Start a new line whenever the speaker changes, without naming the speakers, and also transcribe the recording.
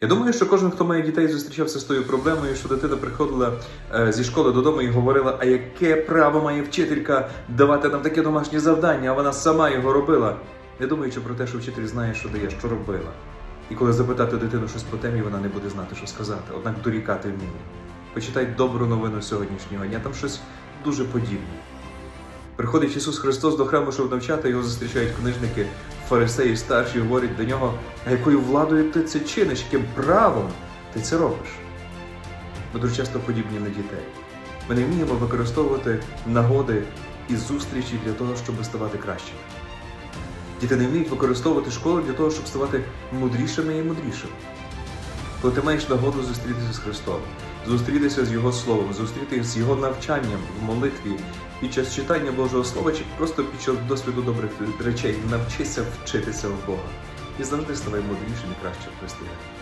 Я думаю, що кожен, хто має дітей, зустрічався з тою проблемою, що дитина приходила е, зі школи додому і говорила, а яке право має вчителька давати нам таке домашнє завдання, а вона сама його робила. Не думаючи про те, що вчитель знає, що дає, що робила. І коли запитати дитину щось по темі, вона не буде знати, що сказати, однак дорікати вміє. Почитай добру новину сьогоднішнього дня, там щось дуже подібне. Приходить Ісус Христос до храму, щоб навчати, його зустрічають книжники, фарисеї старші, говорять до нього, а якою владою ти це чиниш, яким правом ти це робиш? Ми дуже часто подібні на дітей. Ми не вміємо використовувати нагоди і зустрічі для того, щоб ставати кращими. Діти не вміють використовувати школу для того, щоб ставати мудрішими і мудрішими. Коли ти маєш нагоду зустрітися з Христом, зустрітися з Його Словом, зустрітися з Його навчанням в молитві під час читання Божого Слова, чи просто під час досвіду добрих речей, навчися вчитися в Бога. І завжди ставай мудрішим і кращим в Христі.